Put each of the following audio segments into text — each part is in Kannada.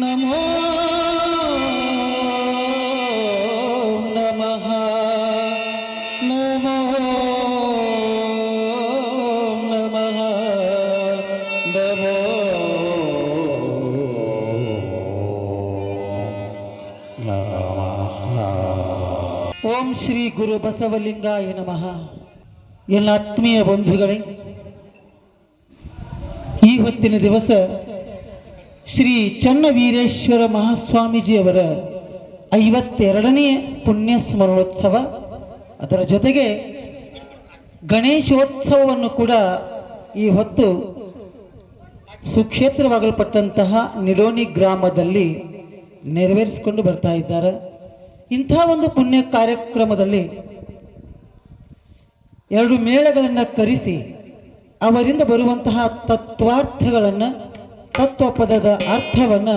नमो नमः नमो नमः ಓಂ ಶ್ರೀ ಗುರು ಬಸವಲಿಂಗಾಯ ನಮಃ ಎಲ್ಲ ಆತ್ಮೀಯ ಬಂಧುಗಳೇ, ಈ ಹೊತ್ತಿನ ದಿವಸ ಶ್ರೀ ಚನ್ನವೀರೇಶ್ವರ ಮಹಾಸ್ವಾಮೀಜಿಯವರ ಐವತ್ತೆರಡನೇ ಪುಣ್ಯ ಸ್ಮರಣೋತ್ಸವ ಅದರ ಜೊತೆಗೆ ಗಣೇಶೋತ್ಸವವನ್ನು ಕೂಡ ಈ ಹೊತ್ತು ಸುಕ್ಷೇತ್ರವಾಗಲ್ಪಟ್ಟಂತಹ ನಿಡೋಣಿ ಗ್ರಾಮದಲ್ಲಿ ನೆರವೇರಿಸಿಕೊಂಡು ಬರ್ತಾ ಇದ್ದಾರೆ. ಇಂಥ ಒಂದು ಪುಣ್ಯ ಕಾರ್ಯಕ್ರಮದಲ್ಲಿ ಎರಡು ಮೇಳಗಳನ್ನು ಕರೆಸಿ ಅವರಿಂದ ಬರುವಂತಹ ತತ್ವಾರ್ಥಗಳನ್ನು ತತ್ವ ಪದದ ಅರ್ಥವನ್ನು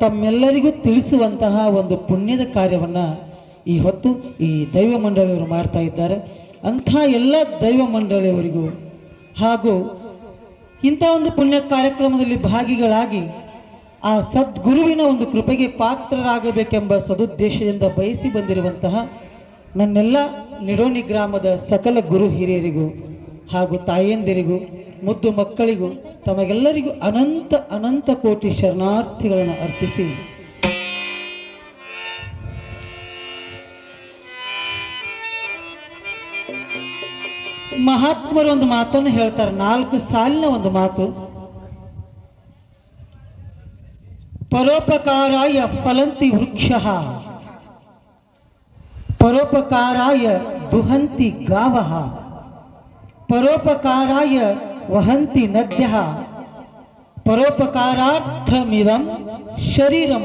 ತಮ್ಮೆಲ್ಲರಿಗೂ ತಿಳಿಸುವಂತಹ ಒಂದು ಪುಣ್ಯದ ಕಾರ್ಯವನ್ನು ಈ ಹೊತ್ತು ಈ ದೈವ ಮಂಡಳಿಯವರು ಮಾಡ್ತಾ ಇದ್ದಾರೆ. ಅಂಥ ಎಲ್ಲ ದೈವ ಮಂಡಳಿಯವರಿಗೂ ಹಾಗೂ ಇಂಥ ಒಂದು ಪುಣ್ಯ ಕಾರ್ಯಕ್ರಮದಲ್ಲಿ ಭಾಗಿಗಳಾಗಿ ಆ ಸದ್ಗುರುವಿನ ಒಂದು ಕೃಪೆಗೆ ಪಾತ್ರರಾಗಬೇಕೆಂಬ ಸದುದ್ದೇಶದಿಂದ ಬಯಸಿ ಬಂದಿರುವಂತಹ ನನ್ನೆಲ್ಲ ನಿಡೋನಿ ಗ್ರಾಮದ ಸಕಲ ಗುರು ಹಿರಿಯರಿಗೂ ಹಾಗೂ ತಾಯಂದಿರಿಗೂ, ಮುದ್ದು ಮಕ್ಕಳಿಗೂ ತಮಗೆಲ್ಲರಿಗೂ ಅನಂತ ಅನಂತ ಕೋಟಿ ಶರಣಾರ್ಥಿಗಳನ್ನು ಅರ್ಪಿಸಿ. ಮಹಾತ್ಮರು ಒಂದು ಮಾತನ್ನು ಹೇಳ್ತಾರೆ, ನಾಲ್ಕು ಸಾಲಿನ ಒಂದು ಮಾತು. ಪರೋಪಕಾರಾಯ ಫಲಂತಿ ವೃಕ್ಷ. ಪರೋಪಕಾರಾಯ ದುಹಂತಿ ಗಾವ. ಪರೋಪಕಾರಾಯ ವಹಂತಿ ನದ್ಯ ಪರೋಪಕಾರಾರ್ಥಮಿದಂ ಶರೀರಂ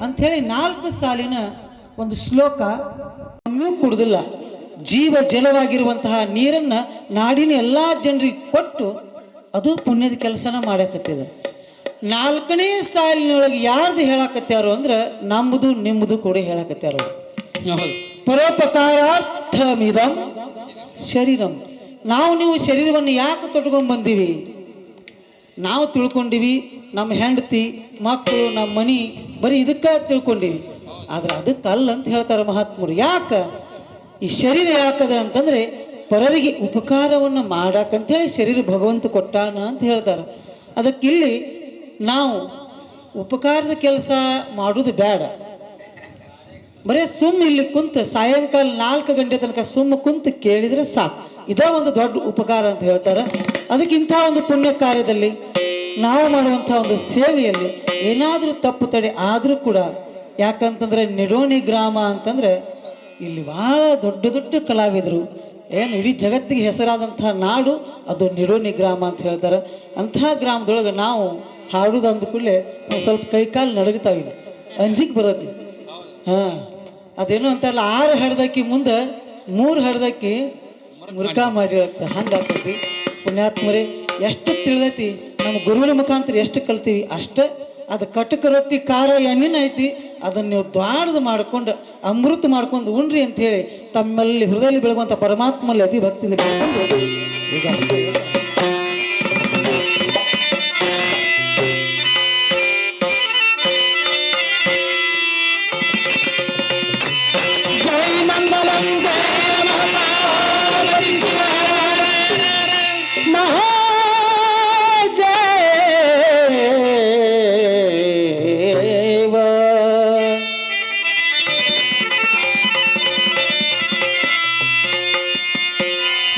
ಅಂಥೇಳಿ ನಾಲ್ಕು ಸಾಲಿನ ಒಂದು ಶ್ಲೋಕ ಒಮ್ಮೆ ಕುಡುದಿಲ್ಲ. ಜೀವ ಜಲವಾಗಿರುವಂತಹ ನೀರನ್ನ ನಾಡಿನ ಎಲ್ಲಾ ಜನರಿಗೆ ಕೊಟ್ಟು ಅದು ಪುಣ್ಯದ ಕೆಲಸನ ಮಾಡಕತ್ತಿದೆ. ನಾಲ್ಕನೇ ಸಾಲಿನೊಳಗೆ ಯಾರ್ದು ಹೇಳಕತ್ಯಾರು ಅಂದ್ರೆ ನಮ್ಮದು ನಿಮ್ಮದು ಕೂಡ ಹೇಳಕತ್ಯಾರು. ಪರೋಪಕಾರಾರ್ಥಮಿದಂ ಶರೀರಂ. ನಾವು ನೀವು ಶರೀರವನ್ನು ಯಾಕೆ ತೊಟ್ಕೊಂಡ್ ಬಂದೀವಿ? ನಾವು ತಿಳ್ಕೊಂಡಿವಿ ನಮ್ಮ ಹೆಂಡತಿ, ಮಕ್ಕಳು, ನಮ್ಮ ಮನಿ, ಬರೀ ಇದಕ್ಕೆ ತಿಳ್ಕೊಂಡಿವಿ. ಆದ್ರೆ ಅದಕ್ಕಲ್ಲ ಅಂತ ಹೇಳ್ತಾರೆ ಮಹಾತ್ಮರು. ಯಾಕ? ಈ ಶರೀರ ಯಾಕದ ಅಂತಂದ್ರೆ ಪರರಿಗೆ ಉಪಕಾರವನ್ನು ಮಾಡಾಕಂತೇಳಿ ಶರೀರ ಭಗವಂತ ಕೊಟ್ಟಾನ ಅಂತ ಹೇಳ್ತಾರೆ. ಅದಕ್ಕಿಲ್ಲಿ ನಾವು ಉಪಕಾರದ ಕೆಲಸ ಮಾಡೋದು ಬೇಡ. ಬರೇ ಸುಮ್ಮ ಇಲ್ಲಿ ಕುಂತ ಸಾಯಂಕಾಲ ನಾಲ್ಕು ಗಂಟೆ ತನಕ ಸುಮ್ಮ ಕುಂತ ಕೇಳಿದ್ರೆ ಸಾಕು. ಇದೇ ಒಂದು ದೊಡ್ಡ ಉಪಕಾರ ಅಂತ ಹೇಳ್ತಾರೆ. ಅದಕ್ಕೆ ಒಂದು ಪುಣ್ಯ ಕಾರ್ಯದಲ್ಲಿ ನಾವು ಮಾಡುವಂಥ ಒಂದು ಸೇವೆಯಲ್ಲಿ ಏನಾದರೂ ತಪ್ಪು ತಡೆ ಆದರೂ ಕೂಡ ಯಾಕಂತಂದ್ರೆ ನಿಡೋಣಿ ಗ್ರಾಮ ಅಂತಂದ್ರೆ ಇಲ್ಲಿ ಬಹಳ ದೊಡ್ಡ ದೊಡ್ಡ ಕಲಾವಿದರು. ಏನು ಇಡೀ ಜಗತ್ತಿಗೆ ಹೆಸರಾದಂತಹ ನಾಡು ಅದು ನಿಡೋಣಿ ಗ್ರಾಮ ಅಂತ ಹೇಳ್ತಾರೆ. ಅಂತಹ ಗ್ರಾಮದೊಳಗೆ ನಾವು ಹಾಡುದು ಅಂದ ಕೂಡಲೇ ಸ್ವಲ್ಪ ಕೈಕಾಲು ನಡಗ್ತಾವಿಲ್ಲ ಅಂಜಿಕ್ ಬರತ್ತೆ ಹಾಂ. ಅದೇನು ಅಂತಾರಲ್ಲ, ಆರು ಹಡ್ದಕ್ಕಿ ಮುಂದೆ ಮೂರು ಹಡ್ದಕ್ಕಿ ಮುರುಕ ಮಾಡಿ ಹಂಗೆ ಆಗ್ತೈತಿ ಪುಣ್ಯಾತ್ಮರೇ, ಎಷ್ಟು ತಿಳಿದೈತಿ? ನಮ್ಮ ಗುರುವಿನ ಮುಖಾಂತರ ಎಷ್ಟು ಕಲ್ತೀವಿ? ಅಷ್ಟೇ. ಅದು ಕಟಕ ರೊಟ್ಟಿ ಖಾರ ಎಣ್ಣಿನ ಐತಿ, ಅದನ್ನು ನೀವು ದ್ವಾಡದು ಮಾಡ್ಕೊಂಡು, ಅಮೃತ ಮಾಡ್ಕೊಂಡು ಉಣ್ರಿ ಅಂತ ಹೇಳಿ ತಮ್ಮಲ್ಲಿ ಹೃದಯದಲ್ಲಿ ಬೆಳಗುವಂಥ ಪರಮಾತ್ಮಲ್ಲಿ ಅತಿ ಭಕ್ತಿಯಿಂದ ಬೆಳ್ಕೊಂಡು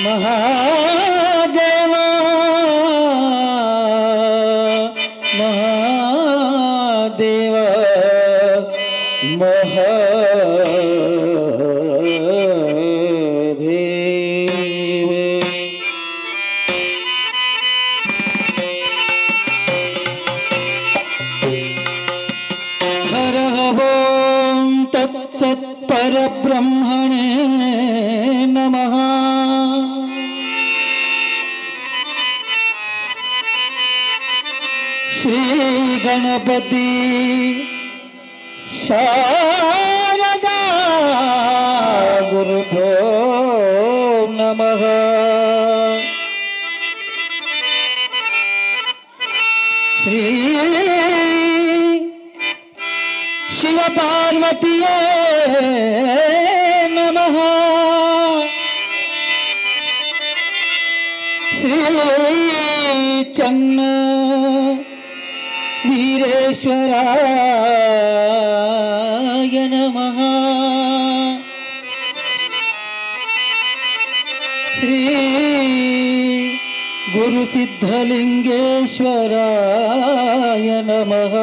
महादेवा हर हवं तत्सत्परब्रह्मणे श्री गणपति शारदा गुरुभो नमः। श्री शिव पार्वती नमः। श्री चन्न ವೀರೇಶ್ವರಾಯ ನಮಃ. ಶ್ರೀ ಗುರುಸಿದ್ಧಲಿಂಗೇಶ್ವರಾಯ ನಮಃ.